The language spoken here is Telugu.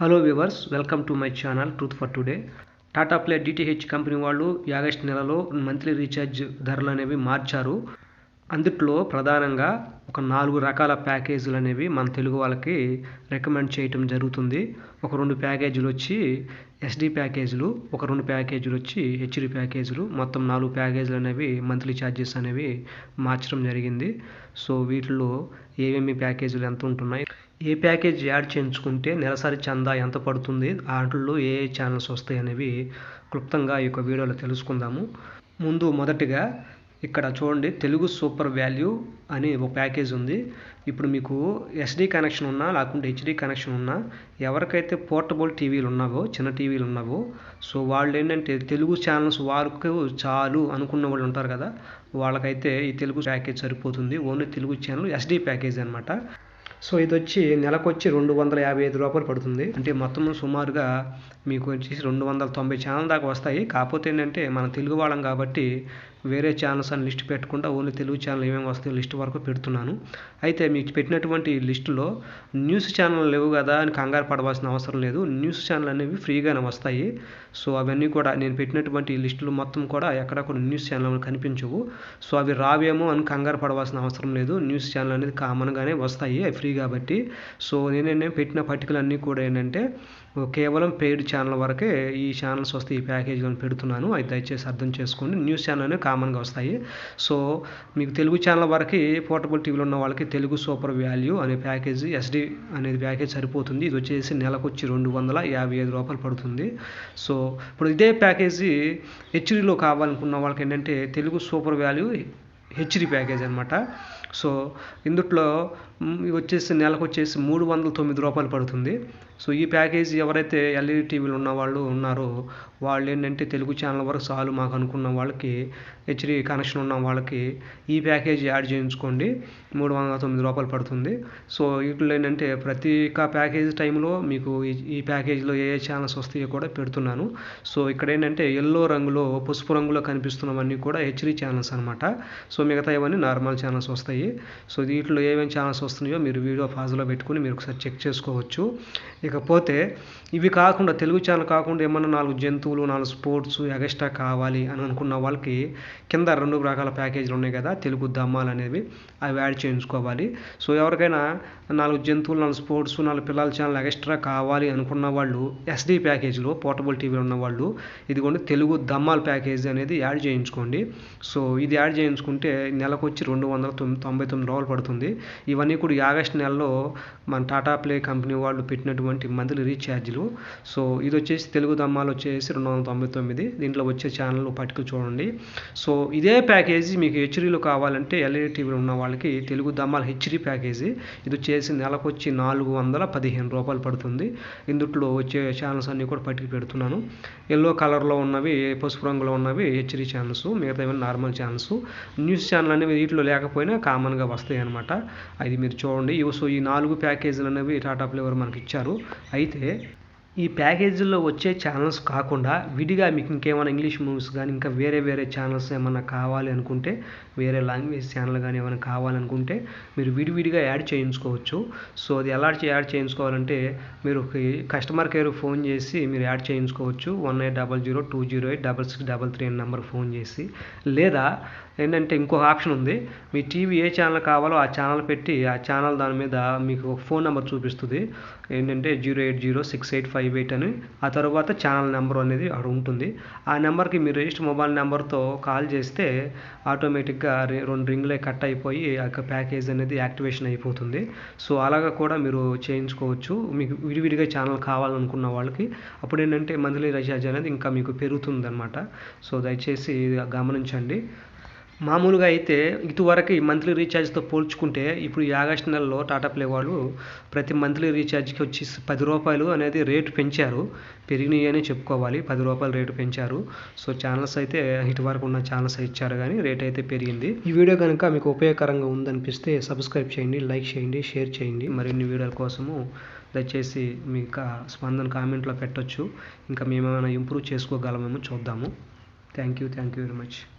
Hello viewers welcome to my channel truth for today Tata play DTH company వాళ్ళు ఆగస్ట్ నెలలో మంత్లీ రీఛార్జ్ ధరలు అనేవి మార్చారు. అందుట్లో ప్రధానంగా ఒక నాలుగు రకాల ప్యాకేజీలు అనేవి మన తెలుగు వాళ్ళకి రికమెండ్ చేయటం జరుగుతుంది. ఒక రెండు ప్యాకేజీలు వచ్చి ఎస్డి ప్యాకేజీలు ఒక రెండు ప్యాకేజీలు వచ్చి హెచ్డి ప్యాకేజీలు మొత్తం నాలుగు ప్యాకేజీలు అనేవి మంత్లీ ఛార్జెస్ అనేవి మార్చడం జరిగింది. సో వీటిలో ఏమేమి ప్యాకేజీలు ఎంత ఉంటున్నాయి? ఏ ప్యాకేజ్ యాడ్ చేయించుకుంటే నెలసరి చందా ఎంత పడుతుంది? వాటిల్లో ఏ ఏ ఛానల్స్ వస్తాయి అనేవి క్లుప్తంగా ఈ యొక్క వీడియోలో తెలుసుకుందాము. ముందు మొదటిగా ఇక్కడ చూడండి తెలుగు సూపర్ వాల్యూ అని ఒక ప్యాకేజ్ ఉంది. ఇప్పుడు మీకు ఎస్డి కనెక్షన్ ఉన్నా లేకుంటే హెచ్డి కనెక్షన్ ఉన్నా ఎవరికైతే పోర్టబుల్ టీవీలు ఉన్నావో చిన్న టీవీలు ఉన్నావో సో వాళ్ళు ఏంటంటే తెలుగు ఛానల్స్ వారికి చాలు అనుకున్న వాళ్ళు ఉంటారు కదా వాళ్ళకైతే ఈ తెలుగు ప్యాకేజ్ సరిపోతుంది. Only Telugu channel SD package అనమాట సో ఇది వచ్చి నెలకు వచ్చి రెండు వందల యాభై ఐదు రూపాయలు పడుతుంది. అంటే మొత్తం సుమారుగా మీకు వచ్చేసి రెండు వందల తొంభై ఛానల్ దాకా వస్తాయి. కాకపోతే ఏంటంటే మన తెలుగు వాళ్ళం కాబట్టి వేరే ఛానల్స్ అని లిస్ట్ పెట్టకుండా ఓన్లీ తెలుగు ఛానల్ ఏమేమి వస్తాయో లిస్ట్ వరకు పెడుతున్నాను. అయితే మీకు పెట్టినటువంటి లిస్టులో న్యూస్ ఛానల్ లేవు కదా అని కంగారు పడవలసిన అవసరం లేదు. న్యూస్ ఛానల్ అనేవి ఫ్రీగానే వస్తాయి. సో అవన్నీ కూడా నేను పెట్టినటువంటి లిస్టులు మొత్తం కూడా ఎక్కడ కూడా న్యూస్ ఛానల్ కనిపించవు. సో అవి రావేమో అని కంగారు పడవలసిన అవసరం లేదు. న్యూస్ ఛానల్ అనేది కామన్గానే వస్తాయి. అవి ఫ్రీ కాబట్టి. సో నేనే పెట్టిన పట్టికలు అన్నీ కూడా ఏంటంటే కేవలం పెయిడ్ ఛానల్ వరకే ఈ ఛానల్స్ వస్తే ఈ ప్యాకేజీలను పెడుతున్నాను. అది దయచేసి అర్థం చేసుకోండి. న్యూస్ ఛానల్ కామన్గా వస్తాయి. సో మీకు తెలుగు ఛానల్ వరకు పోర్టబుల్ టీవీలో ఉన్న వాళ్ళకి తెలుగు సూపర్ వాల్యూ అనే ప్యాకేజీ ఎస్డి అనేది ప్యాకేజ్ సరిపోతుంది. ఇది వచ్చేసి నెలకు వచ్చి రెండు వందల యాభై ఐదు రూపాయలు పడుతుంది. సో ఇప్పుడు ఇదే ప్యాకేజీ హెచ్డీలో కావాలనుకున్న వాళ్ళకి ఏంటంటే Telugu super value HD package అనమాట సో ఇందుట్లో వచ్చేసి నెలకు వచ్చేసి మూడు వందల తొమ్మిది రూపాయలు పడుతుంది. సో ఈ ప్యాకేజ్ ఎవరైతే ఎల్ఈడి టీవీలు ఉన్న వాళ్ళు ఉన్నారో వాళ్ళు ఏంటంటే తెలుగు ఛానల్ వరకు చాలు మాకు అనుకున్న వాళ్ళకి హెచ్డి కనెక్షన్ ఉన్న వాళ్ళకి ఈ ప్యాకేజ్ యాడ్ చేయించుకోండి. మూడు వందల తొమ్మిది రూపాయలు పడుతుంది. సో వీటిలో ఏంటంటే ప్రతి ఒక్క ప్యాకేజ్ టైంలో మీకు ఈ ప్యాకేజీలో ఏ ఏ ఛానల్స్ వస్తాయో కూడా పెడుతున్నాను. సో ఇక్కడ ఏంటంటే ఎల్లో రంగులో పసుపు రంగులో కనిపిస్తున్నవన్నీ కూడా హెచ్డి ఛానల్స్ అనమాట సో మిగతా ఇవన్నీ నార్మల్ ఛానల్స్ వస్తాయి. సో వీటిలో ఏమేమి ఛానల్స్ వస్తున్నాయో మీరు వీడియో ఫాజ్లో పెట్టుకుని మీరు ఒకసారి చెక్ చేసుకోవచ్చు. ఇకపోతే ఇవి కాకుండా తెలుగు ఛానల్ కాకుండా ఏమన్నా నాలుగు జంతువులు నాలుగు స్పోర్ట్స్ ఎగస్ట్రా కావాలి అని అనుకున్న వాళ్ళకి కింద రెండు రకాల ప్యాకేజీలు ఉన్నాయి కదా తెలుగు దమ్మాలు అనేవి. అవి యాడ్ చేయించుకోవాలి. సో ఎవరికైనా నాలుగు జంతువులు నాలుగు స్పోర్ట్స్ నాలుగు పిల్లల ఛానల్ ఎక్స్ట్రా కావాలి అనుకున్న వాళ్ళు ఎస్డి ప్యాకేజీలో పోర్టబుల్ టీవీ ఉన్న వాళ్ళు ఇదిగోండి తెలుగు దమ్మాల్ ప్యాకేజీ అనేది యాడ్ చేయించుకోండి. సో ఇది యాడ్ చేయించుకుంటే నెలకు వచ్చి రెండు వందల తొంభై తొమ్మిది రూపాయలు పడుతుంది. ఇవన్నీ కూడా ఈ ఆగస్ట్ నెలలో మన టాటా ప్లే కంపెనీ వాళ్ళు పెట్టినటువంటి మంత్లీ రీఛార్జ్లు. సో ఇది వచ్చేసి తెలుగు దమ్మాలు వచ్చేసి రెండు వందల తొంభై తొమ్మిది. దీంట్లో వచ్చే ఛానల్ పట్టుకు చూడండి. సో ఇదే ప్యాకేజీ మీకు హెచ్డీలో కావాలంటే ఎల్ఈడి టీవీలో ఉన్న వాళ్ళకి తెలుగు దమ్మాల హెచ్డీ ప్యాకేజీ. ఇది వచ్చేసి నెలకొచ్చి నాలుగు వందల పదిహేను రూపాయలు పడుతుంది. ఇందుట్లో వచ్చే ఛానల్స్ అన్నీ కూడా పట్టుకు పెడుతున్నాను. ఎల్లో కలర్లో ఉన్నవి పసుపు రంగులో ఉన్నవి హెచ్డీ ఛానల్స్ మిగతా ఏమైనా నార్మల్ ఛానల్స్. న్యూస్ ఛానల్ అనేవి వీటిలో లేకపోయినా కామన్గా వస్తాయి అనమాట అది మీరు చూడండి. సో ఈ నాలుగు ప్యాకేజీలు అనేవి టాటా ఫ్లేవర్ మనకి ఇచ్చారు అయితే ఈ ప్యాకేజీల్లో వచ్చే ఛానల్స్ కాకుండా విడిగా మీకు ఇంకేమైనా ఇంగ్లీష్ మూవీస్ కానీ ఇంకా వేరే వేరే ఛానల్స్ ఏమైనా కావాలి అనుకుంటే వేరే లాంగ్వేజ్ ఛానల్ కానీ ఏమైనా కావాలనుకుంటే మీరు విడివిడిగా యాడ్ చేయించుకోవచ్చు. సో అది ఎలా యాడ్ చేయించుకోవాలంటే మీరు కస్టమర్ కేర్ ఫోన్ చేసి మీరు యాడ్ చేయించుకోవచ్చు. One eight double zero two zero eight double six double three అనే నెంబర్ ఫోన్ చేసి. లేదా ఏంటంటే ఇంకొక ఆప్షన్ ఉంది. మీ టీవీ ఏ ఛానల్ కావాలో ఆ ఛానల్ పెట్టి ఆ ఛానల్ దాని మీద మీకు ఫోన్ నెంబర్ చూపిస్తుంది. ఏంటంటే zero eight zero six eight five eight అని. ఆ తర్వాత ఛానల్ నెంబర్ అనేది అక్కడ ఉంటుంది. ఆ నెంబర్కి మీరు రిజిస్టర్ మొబైల్ నెంబర్తో కాల్ చేస్తే ఆటోమేటిక్గా రెండు రింగ్లే కట్ అయిపోయి ఆ ప్యాకేజ్ అనేది యాక్టివేషన్ అయిపోతుంది. సో అలాగా కూడా మీరు చేయించుకోవచ్చు. మీకు విడివిడిగా ఛానల్ కావాలనుకున్న వాళ్ళకి అప్పుడు ఏంటంటే మంత్లీ రీఛార్జ్ అనేది ఇంకా మీకు పెరుగుతుంది అనమాట సో దయచేసి గమనించండి. మామూలుగా అయితే ఇటువరకు ఈ మంత్లీ రీఛార్జ్తో పోల్చుకుంటే ఇప్పుడు ఈ ఆగస్ట్ నెలలో టాటా ప్లే వాళ్ళు ప్రతి మంత్లీ రీఛార్జ్కి వచ్చి పది రూపాయలు అనేది రేటు పెంచారు. పెరిగినాయి అని చెప్పుకోవాలి. పది రూపాయలు రేటు పెంచారు. సో ఛానల్స్ అయితే ఇటువరకు ఉన్న ఛానల్స్ ఇచ్చారు కానీ రేట్ అయితే పెరిగింది. ఈ వీడియో కనుక మీకు ఉపయోగకరంగా ఉందనిపిస్తే సబ్స్క్రైబ్ చేయండి లైక్ చేయండి షేర్ చేయండి. మరిన్ని వీడియోల కోసము దయచేసి మీ స్పందన కామెంట్లో పెట్టొచ్చు. ఇంకా మేమేమైనా ఇంప్రూవ్ చేసుకోగలమేమో చూద్దాము. Thank you thank you very much.